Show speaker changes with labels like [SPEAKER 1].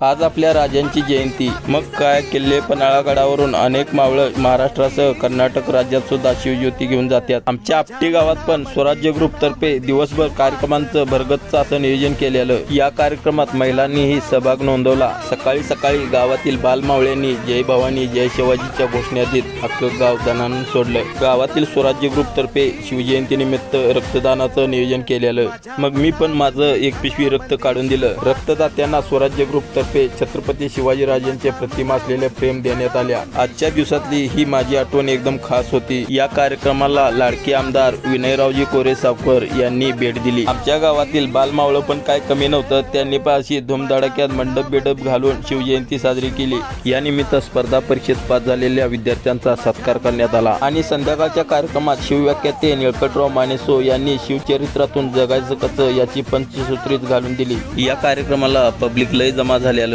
[SPEAKER 1] आज आपल्या राजांची जयंती. मग काय? किल्ले पन्हाळागडावरून अनेक मावळं महाराष्ट्रासह कर्नाटक राज्यात सुद्धा शिवज्योती घेऊन जातात. आमच्या आपटी गावात पण स्वराज्य ग्रुप तर्फे दिवसभर कार्यक्रमांचं भरगतच असं नियोजन केलेलं. या कार्यक्रमात महिलांनीही सहभाग नोंदवला. सकाळी सकाळी गावातील बालमावळ्यांनी जय भवानी जय शिवाजीच्या घोषणा देत अख्खं गाव दनानं सोडलं. गावातील स्वराज्य ग्रुप तर्फे शिवजयंतीनिमित्त रक्तदानाचं नियोजन केलेलं. मग मी पण माझं एक पिशवी रक्त काढून दिलं. रक्तदात्यांना स्वराज्य ग्रुप तर्फे छत्रपती शिवाजीराजांचे प्रतिमा असलेल्या प्रेम देण्यात आल्या. आजच्या दिवसातली ही माझी आठवण एकदम खास होती. या कार्यक्रमाला लाडके आमदार विनयरावजी कोरे सावकर यांनी भेट दिली. आमच्या गावातील बालमावळ पण काय कमी नव्हतं त्यांनी पण अशी धुमधडाक्यात मंडप बिडप घालून शिवजयंती साजरी केली. या निमित्त स्पर्धा परीक्षेत पास झालेल्या विद्यार्थ्यांचा सत्कार करण्यात आला. आणि संध्याकाळच्या कार्यक्रमात शिवव्याख्याते निळकटराव मानेसो यांनी शिवचरित्रातून जगायचं कसं याची पंचसूत्रीच घालून दिली. या कार्यक्रमाला पब्लिक लय जमा झाली.